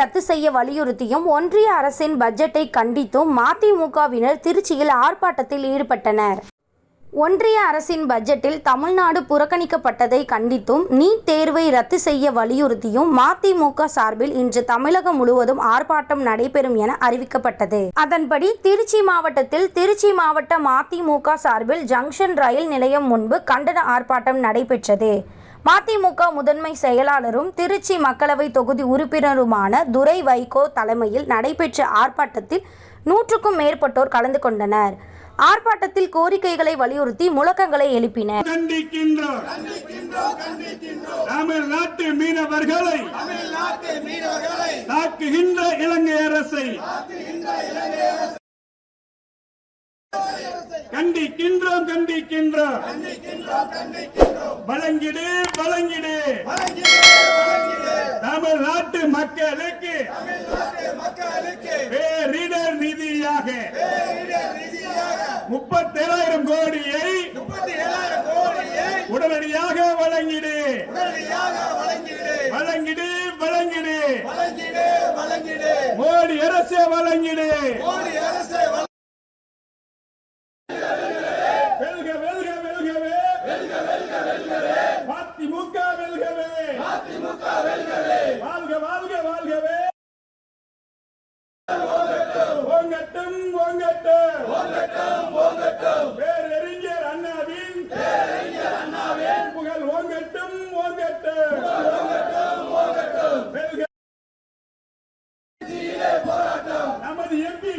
ரத்து செய்ய வலியுறுத்தியும் ஒன்றிய அரசின் பட்ஜெட்டை கண்டித்தும் மதிமுகவினர் திருச்சியில் ஆர்ப்பாட்டத்தில் ஈடுபட்டனர். ஒன்றிய அரசின் பட்ஜெட்டில் தமிழ்நாடு புறக்கணிக்கப்பட்டதை கண்டித்தும் நீட் தேர்வை ரத்து செய்ய வலியுறுத்தியும் மதிமுக சார்பில் இன்று தமிழகம் முழுவதும் ஆர்ப்பாட்டம் நடைபெறும் என அறிவிக்கப்பட்டது. அதன்படி திருச்சி மாவட்டத்தில் திருச்சி மாவட்ட மதிமுக சார்பில் ஜங்ஷன் ரயில் நிலையம் முன்பு கண்டன ஆர்ப்பாட்டம் நடைபெற்றது. மதிமுக முதன்மை செயலாளரும் திருச்சி மக்களவை தொகுதி உறுப்பினருமான துரை வைகோ தலைமையில் நடைபெற்ற ஆர்ப்பாட்டத்தில் நூற்றுக்கும் மேற்பட்டோர் கலந்து கொண்டனர். ஆர்ப்பாட்டத்தில் கோரிக்கைகளை வலியுறுத்தி முழக்கங்களை எழுப்பினர் மீனவர்களை இலங்கை அரசை கண்டிக்கின்றோம் கண்டிக்கின்றோம். வழங்கிடு வழங்கிடு. தமிழ்நாட்டு மக்களுக்கு பேரிடர் நிதியாக முப்பத்தேழாயிரம் கோடியை உடனடியாக வழங்கிடு. வழங்கிடு வழங்கிடு. மோடி அரசு வழங்கிடு.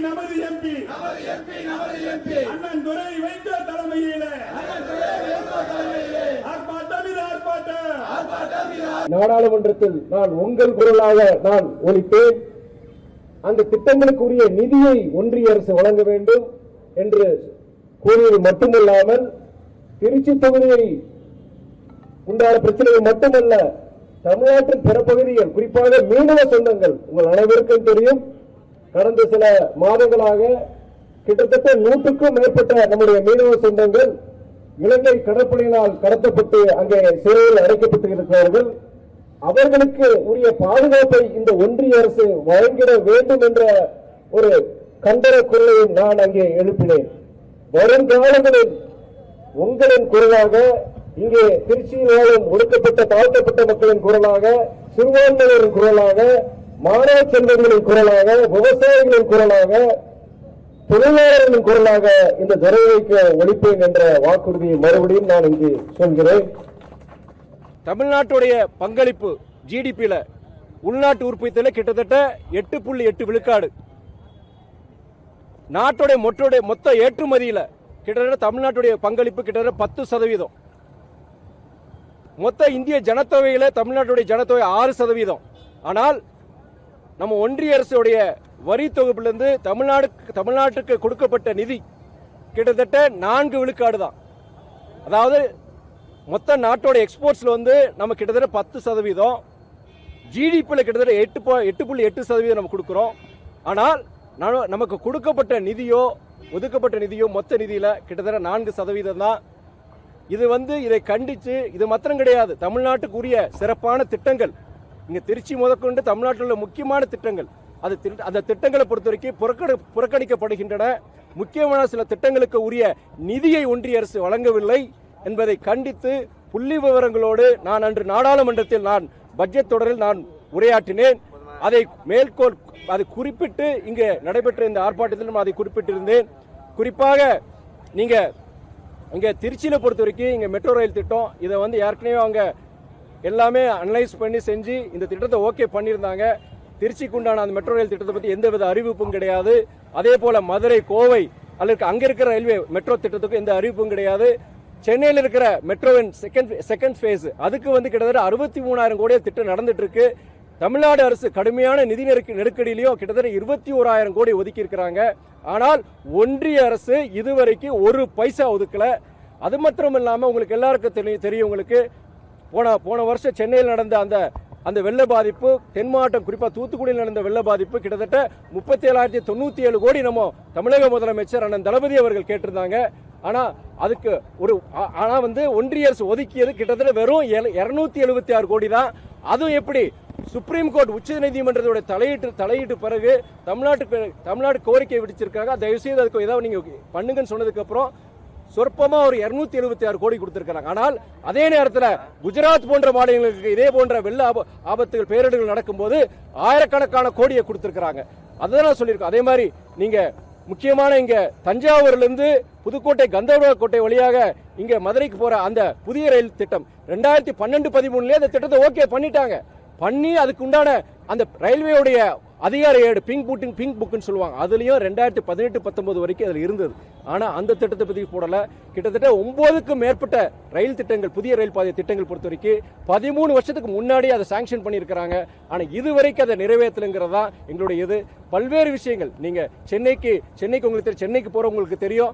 நமது எம்பி. நமது எம்பி அண்ணன் துரை வைத்த தலைமையில. நாடாளுமன்றத்தில் நான் உங்கள் குரலாக நான் ஒலிப்பேன். அந்த திட்டங்களுக்குரிய நிதியை ஒன்றிய அரசு வழங்க வேண்டும் என்று கூறியது மட்டுமல்லாமல் திருச்சி தொகுதியை உண்டான பிரச்சனைகள் மட்டுமல்ல தமிழ்நாட்டின் பிற பகுதிகள் குறிப்பாக மீனவ சொந்தங்கள் உங்கள் அனைவருக்கும் தெரியும். கடந்த சில மாதங்களாக கிட்டத்தட்ட நூற்றுக்கும் மேற்பட்ட நம்முடைய மீனவ சொந்தங்கள் இலங்கை கடற்படையினால் கடத்தப்பட்டு அங்கே சிறையில் அடைக்கப்பட்டு இருக்கிறார்கள் அவர்களுக்கு உரிய பாதுகாப்பை இந்த ஒன்றிய அரசு வழங்கிட வேண்டும் என்ற ஒரு கண்டன குரலை நான் அங்கே எழுப்பினேன். வருங்காலங்களில் உங்களின் குரலாக இங்கே திருச்சியில் வாழும் ஒடுக்கப்பட்ட தாழ்த்தப்பட்ட மக்களின் குரலாக சிறுபான்மையினரின் குரலாக மாணவ செல்வங்களின் குரலாக விவசாயிகளின் குரலாக தொழிலாளர்களின் குரலாக இந்த துறை ஒழிப்பேன் என்ற வாக்குறுதியை மறுபடியும் நான் இங்கு சொல்கிறேன். தமிழ்நாட்டுடைய பங்களிப்பு ஜிடிபியில் உள்நாட்டு உற்பத்தியில் கிட்டத்தட்ட எட்டு புள்ளி எட்டு விழுக்காடு. நாட்டுடைய மொத்தோடைய மொத்த ஏற்றுமதியில் கிட்டத்தட்ட தமிழ்நாட்டுடைய பங்களிப்பு கிட்டத்தட்ட பத்து சதவீதம். மொத்த இந்திய ஜனத்தொகையில் தமிழ்நாட்டுடைய ஜனத்தொகை ஆறு சதவீதம். ஆனால் நம்ம ஒன்றிய அரசுடைய வரி தொகுப்பிலிருந்து தமிழ்நாடு தமிழ்நாட்டுக்கு கொடுக்கப்பட்ட நிதி கிட்டத்தட்ட நான்கு விழுக்காடு தான். அதாவது மொத்த நாட்டோட எக்ஸ்போர்ட்ஸில் வந்து நம்ம கிட்டத்தட்ட பத்து சதவீதம் ஜிடிபியில் கிட்டத்தட்ட எட்டு எட்டு புள்ளி எட்டு சதவீதம் நம்ம கொடுக்குறோம். ஆனால் நமக்கு கொடுக்கப்பட்ட நிதியோ ஒதுக்கப்பட்ட நிதியோ மொத்த நிதியில் கிட்டத்தட்ட நான்கு சதவீதம் தான். இது வந்து இதை கண்டித்து இது மாத்திரம் கிடையாது. தமிழ்நாட்டுக்குரிய சிறப்பான திட்டங்கள் இங்கே திருச்சி முதற்கொண்டு தமிழ்நாட்டில் உள்ள முக்கியமான திட்டங்கள். அது அந்த திட்டங்களை பொறுத்த வரைக்கும் புறக்கணி புறக்கணிக்கப்படுகின்றன. முக்கியமான சில திட்டங்களுக்கு உரிய நிதியை ஒன்றிய அரசு வழங்கவில்லை என்பதை கண்டித்து புள்ளி விவரங்களோடு நான் அன்று நாடாளுமன்றத்தில் நான் பட்ஜெட் தொடரில் நான் உரையாற்றினேன். அதை மேற்கோள் அதை குறிப்பிட்டு இங்கே நடைபெற்ற இந்த ஆர்ப்பாட்டத்திலும் அதை குறிப்பிட்டிருந்தேன். குறிப்பாக நீங்கள் இங்கே திருச்சியில் பொறுத்த வரைக்கும் இங்கே மெட்ரோ ரயில் திட்டம் இதை வந்து ஏற்கனவே அவங்க எல்லாமே அனலைஸ் பண்ணி செஞ்சு இந்த திட்டத்தை ஓகே பண்ணியிருந்தாங்க. திருச்சிக்கு உண்டான அந்த மெட்ரோ ரயில் திட்டத்தை பத்தி எந்தவித அறிவிப்பும் கிடையாது. அதே போல் மதுரை கோவை அல்லது அங்கே இருக்கிற ரயில்வே மெட்ரோ திட்டத்துக்கும் எந்த அறிவிப்பும் கிடையாது. சென்னையில் இருக்கிற மெட்ரோவின் செகண்ட் செகண்ட் ஃபேஸ் அதுக்கு வந்து கிட்டத்தட்ட அறுபத்தி மூணாயிரம் கோடி திட்டம் நடந்துட்டு இருக்கு தமிழ்நாடு அரசு கடுமையான நிதி நெருக்க நெருக்கடியிலையும் கிட்டத்தட்ட இருபத்தி ஓராயிரம் கோடி ஒதுக்கி இருக்கிறாங்க ஆனால் ஒன்றிய அரசு இதுவரைக்கும் ஒரு பைசா ஒதுக்கல. அது மாத்திரம் இல்லாமல் உங்களுக்கு எல்லாருக்கும் தெரியும் தெரியும் உங்களுக்கு. போன போன வருஷம் சென்னையில் நடந்த அந்த அந்த வெள்ள பாதிப்பு தென் மாவட்டம் குறிப்பாக தூத்துக்குடியில் நடந்த வெள்ள பாதிப்பு கிட்டத்தட்ட முப்பத்தி ஏழாயிரத்தி தொண்ணூற்றி ஏழு கோடி நம்ம தமிழக முதலமைச்சர் அண்ணன் தளபதி அவர்கள் கேட்டிருந்தாங்க. ஆனால் அதுக்கு ஒரு ஆனால் வந்து ஒன்றிய அரசு ஒதுக்கியது கிட்டத்தட்ட வெறும் இரநூத்தி எழுபத்தி ஆறு கோடி தான். அதுவும் எப்படி? சுப்ரீம் கோர்ட் உச்ச நீதிமன்றத்தோட தலையீட்டு தலையீட்டு பிறகு தமிழ்நாட்டுக்கு தமிழ்நாடு கோரிக்கை விடுச்சிருக்காங்க தயவு செய்து அதுக்கு ஏதாவது நீங்கள் பண்ணுங்கன்னு சொன்னதுக்கப்புறம் சொற்பமாக சொற்பமா ஒரு 276 எழுபத்தி ஆறு கோடி கொடுத்திருக்காங்க ஆனால் அதே நேரத்தில் குஜராத் போன்ற மாநிலங்களுக்கு இதே போன்ற வெள்ள ஆப- ஆபத்துகள் பேரிடர்கள் நடக்கும்போது ஆயிரக்கணக்கான கோடியை கொடுத்திருக்கிறாங்க. அதுதான் சொல்லியிருக்கோம் அதே மாதிரி நீங்க முக்கியமான இங்க தஞ்சாவூர்லேருந்து புதுக்கோட்டை கந்தர்வ கோட்டை வழியாக இங்க மதுரைக்கு போற அந்த புதிய ரயில் திட்டம் ரெண்டாயிரத்தி பன்னெண்டு பதிமூணுலயே அந்த திட்டத்தை ஓகே பண்ணிட்டாங்க. பண்ணி அதுக்கு உண்டான அந்த ரயில்வேயுடைய அதிகார ஏடு பிங்க் புட்டிங் பிங்க் புக்குன்னு சொல்லுவாங்க. அதுலேயும் ரெண்டாயிரத்தி பதினெட்டு பத்தொன்பது வரைக்கும் அதில் இருந்தது. ஆனால் அந்த திட்டத்தை பற்றி போடலை. கிட்டத்தட்ட ஒம்போதுக்கும் மேற்பட்ட ரயில் திட்டங்கள் புதிய ரயில் பாதை திட்டங்கள் பொறுத்த வரைக்கும் பதிமூணு வருஷத்துக்கு முன்னாடி அதை சாங்ஷன் பண்ணியிருக்கிறாங்க. ஆனால் இது வரைக்கும் அதை நிறைவேற்றலுங்கிறது தான் எங்களுடைய இது. பல்வேறு விஷயங்கள். நீங்கள் சென்னைக்கு சென்னைக்கு உங்களுக்கு தெரியும் சென்னைக்கு போகிறவங்களுக்கு தெரியும்.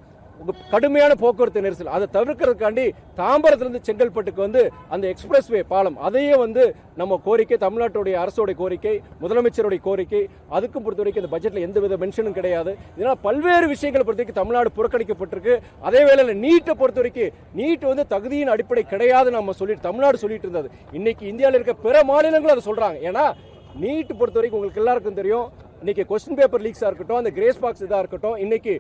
கடுமையான போக்குவரத்து நெரிசல். அதை தவிர்க்கிறதுக்காண்டி தாம்பரத்திலிருந்து செங்கல்பட்டுக்கு வந்து அந்த எக்ஸ்பிரஸ் வே பாலம் அதையே வந்து நம்ம கோரிக்கை தமிழ்நாட்டுடைய அரசோடைய கோரிக்கை முதலமைச்சருடைய கோரிக்கை அதுக்கும் பொறுத்த வரைக்கும் இந்த பட்ஜெட்டில் எந்த வித மென்ஷனும் கிடையாது. இதனால் பல்வேறு விஷயங்களை பொறுத்த வரைக்கும் தமிழ்நாடு புறக்கணிக்கப்பட்டிருக்கு. அதே வேளையில் நீட்டை பொறுத்த வரைக்கும் நீட் வந்து தகுதியின் அடிப்படை கிடையாதுன்னு நம்ம சொல்லிட்டு தமிழ்நாடு சொல்லிட்டு இருந்தது. இன்னைக்கு இந்தியாவில் இருக்க பிற மாநிலங்களும் அதை சொல்றாங்க. ஏன்னா நீட் பொறுத்த வரைக்கும் உங்களுக்கு எல்லாருக்கும் தெரியும். இன்னைக்கு கொஸ்டின் பேப்பர் லீக்ஸாக இருக்கட்டும் அந்த கிரேஸ் பாக்ஸ் இதாக இருக்கட்டும் இன்னைக்கு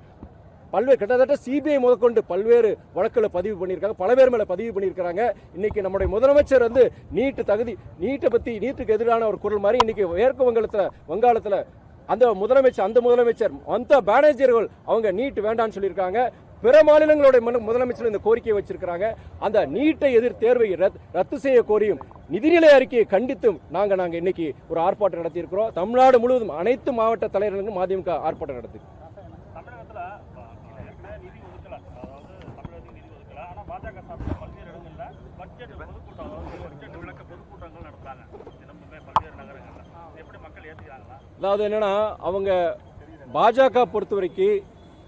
பல்வேறு கிட்டத்தட்ட சிபிஐ முதற்கொண்டு பல்வேறு வழக்குகளை பதிவு பண்ணியிருக்காங்க. பல பேர் மேலே பதிவு பண்ணியிருக்கிறாங்க. இன்னைக்கு நம்முடைய முதலமைச்சர் வந்து நீட்டு தகுதி நீட்டை பற்றி நீட்டுக்கு எதிரான ஒரு குரல் மாதிரி இன்னைக்கு மேற்கு வங்காளத்தில் வங்காளத்தில் அந்த முதலமைச்சர் அந்த முதலமைச்சர் அந்த பானர்ஜியர்கள் அவங்க நீட் வேண்டாம்னு சொல்லியிருக்காங்க. பிற மாநிலங்களுடைய முதலமைச்சர் இந்த கோரிக்கையை வச்சிருக்கிறாங்க. அந்த நீட்டை எதிர் தேர்வை ரத்- ரத்து செய்ய கோரியும் நிதிநிலை அறிக்கையை கண்டித்தும் நாங்கள் நாங்கள் இன்னைக்கு ஒரு ஆர்ப்பாட்டம் நடத்தியிருக்கிறோம். தமிழ்நாடு முழுவதும் அனைத்து மாவட்ட தலைவர்களுக்கும் மதிமுக ஆர்ப்பாட்டம் நடத்தி தமிழகத்துல அஹ், ஏற்கனவே நிதி ஒதுக்கல அதாவது தமிழகத்துக்கு நிதி ஒதுக்கல ஆனா பாஜக சார்பில் பல்வேறு இடங்கள்ல பட்ஜெட் பொதுக்கூட்டம் அதாவது பட்ஜெட் விளக்க பொதுக்கூட்டங்கள் நடத்துறாங்க தினமுமே பல்வேறு நகரங்கள்ல இது எப்படி மக்கள் ஏற்றுக்கிறாங்களா அதாவது என்னன்னா அவங்க பாஜக பொறுத்த வரைக்கும்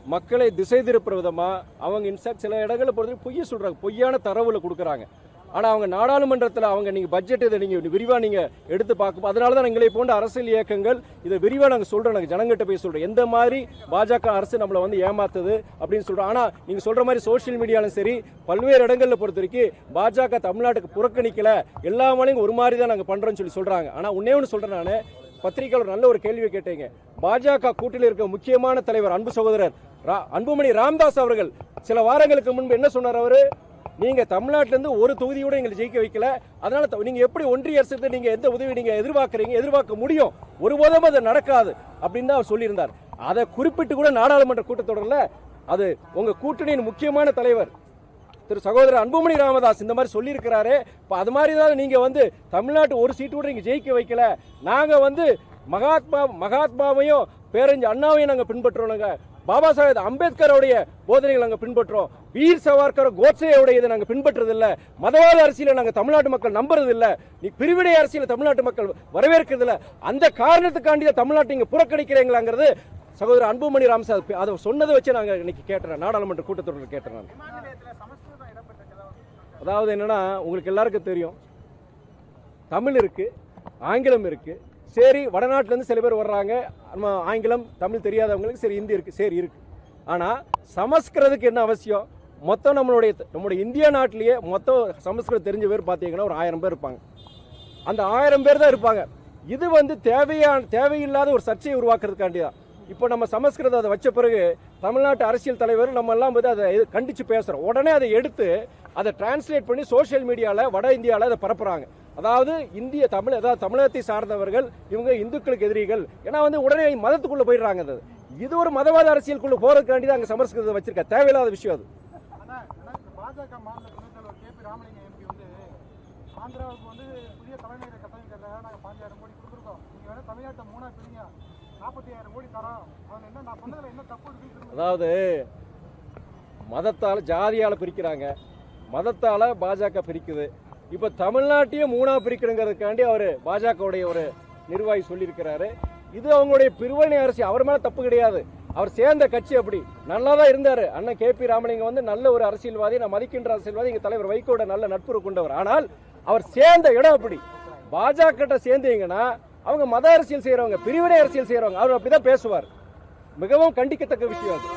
மக்களை திசை திருப்புற விதமா அவங்க இன்ஃபேக்ட் சில இடங்களை பொறுத்த வரைக்கும் பொய்ய சொல்றாங்க. பொய்யான தரவுல கொடுக்குறாங்க. ஆனால் அவங்க நாடாளுமன்றத்தில் அவங்க நீங்கள் பட்ஜெட் இதை நீங்கள் விரிவாக நீங்கள் எடுத்து பார்க்கும் அதனால தான் எங்களை போன்ற அரசியல் இயக்கங்கள் இதை விரிவாக நாங்கள் சொல்கிறோம் நாங்கள் ஜனங்கிட்ட போய் சொல்கிறோம் எந்த மாதிரி பாஜக அரசு நம்மளை வந்து ஏமாத்துது அப்படின்னு சொல்கிறோம் ஆனால் நீங்கள் சொல்கிற மாதிரி சோஷியல் மீடியாலும் சரி பல்வேறு இடங்களில் பொறுத்த வரைக்கும் பாஜக தமிழ்நாட்டுக்கு புறக்கணிக்கலை. எல்லா மாநிலம் ஒரு மாதிரி தான் நாங்கள் பண்ணுறோன்னு சொல்லி சொல்கிறாங்க ஆனால் உன்னே ஒன்று சொல்கிறேன் நான். பத்திரிகையாளர் நல்ல ஒரு கேள்வி கேட்டீங்க. பாஜக கூட்டில் இருக்க முக்கியமான தலைவர் அன்பு சகோதரர் ரா- அன்புமணி ராம்தாஸ் அவர்கள் சில வாரங்களுக்கு முன்பு என்ன சொன்னார் அவரு? நீங்க தமிழ்நாட்டிலேருந்து ஒரு தொகுதியோட எங்களை ஜெயிக்க வைக்கல. அதனால த- நீங்க எப்படி ஒன்றிய அரசு நீங்க எந்த உதவி நீங்க எதிர்பார்க்கறீங்க எதிர்பார்க்க முடியும்? ஒருபோதும் அது நடக்காது. அப்படின்னு தான் அவர் சொல்லியிருந்தார். அதை குறிப்பிட்டு கூட நாடாளுமன்ற கூட்டத்தொடரில் அது உங்க கூட்டணியின் முக்கியமான தலைவர் திரு சகோதரர் அன்புமணி ராமதாஸ் இந்த மாதிரி சொல்லியிருக்கிறாரு. இப்போ அது மாதிரி தான் நீங்க வந்து தமிழ்நாட்டு ஒரு சீட்டு கூட நீங்கள் ஜெயிக்க வைக்கல. நாங்கள் வந்து மகாத்மா மகாத்மாவையும் பேரஞ்சு அண்ணாவையும் நாங்கள் பின்பற்றுறோம் பாபா சாஹேப் அம்பேத்கருடைய போதனைகள் நாங்கள் பின்பற்றுறோம். வீர் சவார்கர் கோட்சையுடைய இதை நாங்கள் பின்பற்றுறதில்ல. மதவாத அரசியலை நாங்கள் தமிழ்நாட்டு மக்கள் நம்புறதில்ல. நீ பிரிவினை அரசியலை தமிழ்நாட்டு மக்கள் வரவேற்கிறதில்ல. அந்த காரணத்துக்காண்டி தான் தமிழ்நாட்டை இங்கே புறக்கணிக்கிறீங்களாங்கிறது சகோதரர் அன்புமணி ராமசாமி. அதை சொன்னதை வச்சு நாங்கள் இன்னைக்கு கேட்டுறேன் நாடாளுமன்ற கூட்டத்தொடரில் கேட்டேன் நான். அதாவது என்னன்னா உங்களுக்கு எல்லாருக்கும் தெரியும். தமிழ் இருக்கு ஆங்கிலம் இருக்குது சரி வடநாட்டிலேருந்து சில பேர் வர்றாங்க. நம்ம ஆங்கிலம் தமிழ் தெரியாதவங்களுக்கு சரி ஹிந்தி இருக்குது சரி இருக்கு. ஆனால் சமஸ்கிருதத்துக்கு என்ன அவசியம்? மொத்தம் நம்மளுடைய நம்மளுடைய இந்திய நாட்டிலேயே மொத்தம் சமஸ்கிருதம் தெரிஞ்ச பேர் பார்த்தீங்கன்னா ஒரு ஆயிரம் பேர் இருப்பாங்க. அந்த ஆயிரம் பேர் தான் இருப்பாங்க. இது வந்து தேவையான தேவையில்லாத ஒரு சர்ச்சையை உருவாக்குறதுக்காண்டி தான். இப்போ நம்ம சமஸ்கிருதம் அதை வச்ச பிறகு தமிழ்நாட்டு அரசியல் தலைவர் நம்ம எல்லாம் வந்து அதை கண்டித்து பேசுகிறோம் உடனே அதை எடுத்து அதை டிரான்ஸ்லேட் பண்ணி சோஷியல் மீடியாவில் வட இந்தியாவில் அதை பரப்புகிறாங்க அதாவது இந்திய தமிழ் அதாவது தமிழகத்தை சார்ந்தவர்கள் இவங்க இந்துக்களுக்கு எதிரிகள். ஏன்னா வந்து உடனே மதத்துக்குள்ள போயிடுறாங்க அது. இது ஒரு மதவாத அரசியலுக்குள்ள போறதுக்காண்டி தான் அங்கே சமஸ்கிருதத்தை வச்சிருக்க. தேவையில்லாத விஷயம் அது. பாஜக வந்து ஆந்திராவுக்கு வந்து புதிய தலைநகரை கட்டமைக்கிறதுக்காக நாங்கள் பாஞ்சாயிரம் கோடி கொடுத்துருக்கோம். தமிழ்நாட்டை பிரிங்க. கோடி தரோம். அதில் என்ன நான் சொன்னதுல என்ன தப்பு இருக்குன்னு அதாவது மதத்தால் ஜாதியால பிரிக்கிறாங்க. மதத்தால பாஜக பிரிக்குது. இப்போ தமிழ்நாட்டையும் மூணாக பிரிக்கணுங்கிறதுக்காண்டி அவர் பாஜகவுடைய ஒரு நிர்வாகி சொல்லியிருக்கிறாரு. இது அவங்களுடைய பிரிவினை அரசு அவர் மேலே தப்பு கிடையாது. அவர் சேர்ந்த கட்சி அப்படி. நல்லா தான் இருந்தார். அண்ணன் கே பி ராமலிங்கம் வந்து நல்ல ஒரு அரசியல்வாதி நான் மதிக்கின்ற அரசியல்வாதி எங்கள் தலைவர் வைகோட நல்ல நட்புறவு கொண்டவர். ஆனால் அவர் சேர்ந்த இடம் அப்படி. பாஜக கிட்ட சேர்ந்தீங்கன்னா அவங்க மத அரசியல் செய்கிறவங்க பிரிவினை அரசியல் செய்கிறவங்க அவர் அப்படிதான் பேசுவார். மிகவும் கண்டிக்கத்தக்க விஷயம் அது.